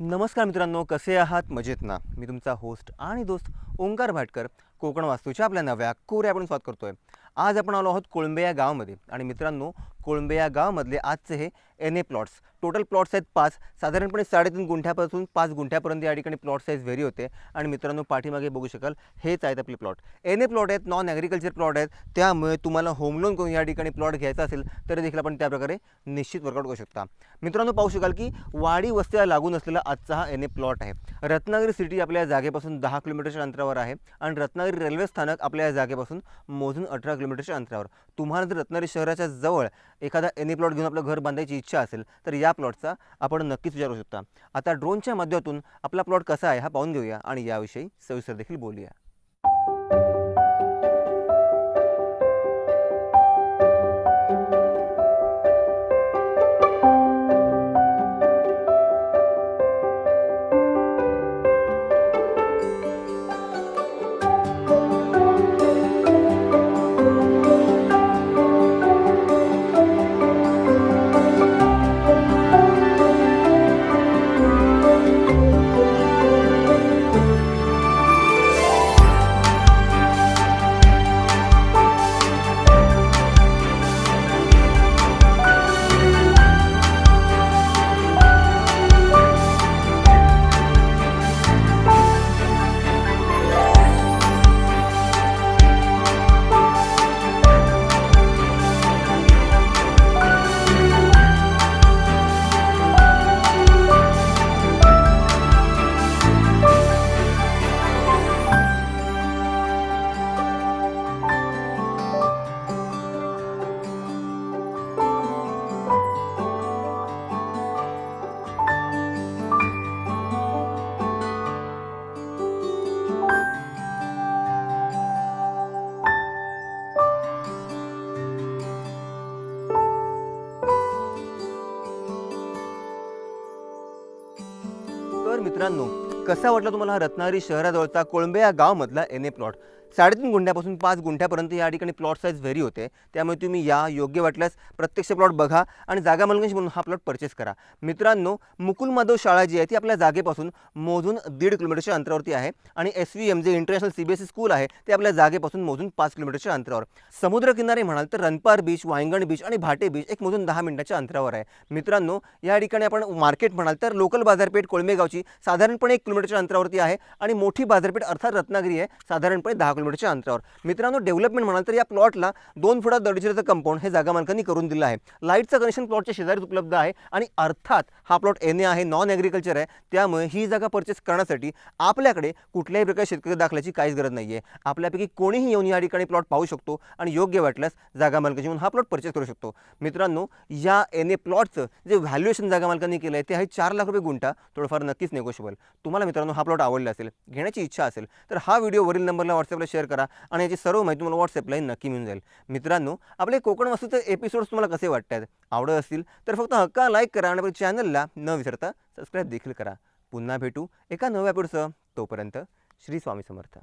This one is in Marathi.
नमस्कार मित्रांनो कसे आहात? मजेत ना? मी तुमचा होस्ट आणि दोस्त ओंकार भाटकर कोकण वास्तूच्या आपल्या नव्या कोऱ्या आपण स्वागत करतोय. आज आपण आलो आहोत कोळंबे या गावामध्ये. आणि मित्रांनो कोळंबे या गावामधले आजचे हे N A plots total plots आहेत पाच. साधारणपणे साडेतीन गुंठ्यापासून पाच गुंठ्यापर्यंत या ठिकाणी प्लॉट साईज व्हेरी होते. आणि मित्रांनो पाठीमागे बघू शकाल हेच आहेत आपले प्लॉट एन ए प्लॉट आहेत नॉन ॲग्रिकल्चर प्लॉट आहेत. त्यामुळे तुम्हाला होम लोन करून या ठिकाणी प्लॉट घ्यायचा असेल तरी देखील आपण त्याप्रकारे निश्चित वर्कआउट करू शकता. मित्रांनो पाहू शकाल की वाडी वस्तीला लागून असलेला आजचा हा एन ए प्लॉट आहे. रत्नागिरी सिटी आपल्या जागेपासून दहा किलोमीटरच्या अंतरावर आहे आणि रत्नागिरी रेल्वे स्थानक आपल्या या जागेपासून मोजून अठरा किलोमीटरच्या अंतरावर. तुम्हाला जर रत्नागिरी शहराच्या जवळ एखादा एन ए प्लॉट घेऊन आपलं घर बांधायची इच्छा असेल तर या प्लॉटचा आपण नक्कीच विचारू शकता. आता ड्रोनच्या माध्यमातून आपला प्लॉट कसा आहे हा पाहून घेऊया आणि याविषयी सविस्तर देखील बोलूया. मित्रांनो कसा वाटला तुम्हाला हा रत्नागिरी शहराजवळचा कोळंबे या गावामधला एन ए प्लॉट साडेतीन गुंठ्यापासून पाच गुंठ्यापर्यंत या ठिकाणी प्लॉट साईज व्हेरी होते. त्यामुळे तुम्ही या योग्य वाटल्यास प्रत्यक्ष प्लॉट बघा आणि जागा मालकांशी म्हणून हा प्लॉट परचेस करा. मित्रांनो मुकुल माधव शाळा जी आहे ती आपल्या जागेपासून मोजून दीड किलोमीटरच्या अंतरावरती आहे आणि S V M J international C B S E school आहे ते आपल्या जागेपासून मोजून पाच किलोमीटरच्या अंतरावर. समुद्रकिनारी म्हणाल तर रणपार बीच वायंगण बीच आणि भाटे बीच एक मोजून दहा मिनिटाच्या अंतरावर आहे. मित्रांनो या ठिकाणी आपण मार्केट म्हणाल तर लोकल बाजारपेठ कोळमेगावची साधारणपणे एक किलोमीटरच्या अंतरावरती आहे आणि मोठी बाजारपेठ अर्थात रत्नागिरी आहे साधारणपणे दहा किलोमीटरच्या अंतरावर. मित्रांनो डेव्हलपमेंट म्हणाल तर या प्लॉटला दोन फुटात दडचिराचं कंपाऊंड हे जागा मालकांनी करून दिलं आहे. लाईटचं कनेक्शन प्लॉटच्या शेजारीच उपलब्ध आहे आणि अर्थात हा प्लॉट एन ए आहे नॉन ॲग्रिकल्चर आहे. त्यामुळे ही जागा परचेस करण्यासाठी आपल्याकडे कुठल्याही प्रकारे शेतकरी दाखल्याची काहीच गरज नाही आहे आपल्यापैकी कोणीही येऊन या ठिकाणी प्लॉट पाहू शकतो आणि योग्य वाटल्यास जागा मालकाची येऊन हा प्लॉट परचेस करू शकतो. मित्रांनो या एन ए प्लॉटचं जे व्हॅल्युएशन जागा मालकांनी केलं आहे ते आहे चार लाख रुपये गुंठा. थोडंफार नक्कीच नेगोशिएबल तुम्हाला मित्रांनो हा प्लॉट आवडला असेल घेण्याची इच्छा असेल तर हा व्हिडिओ वरील नंबरला व्हॉट्सअपला शेअर करा आणि याची सर्व माहिती तुम्हाला व्हॉट्सअपलाही नक्की मिळून जाईल. मित्रांनो आपले कोकण वास्तूचे एपिसोड्स तुम्हाला कसे वाटतात? आवडत असतील तर फक्त हक्का लाईक करा आणि आपल्या चॅनलला न विसरता सबस्क्राईब देखील करा. पुन्हा भेटू एका नव्या एपिसोडसह तोपर्यंत श्री स्वामी समर्थ.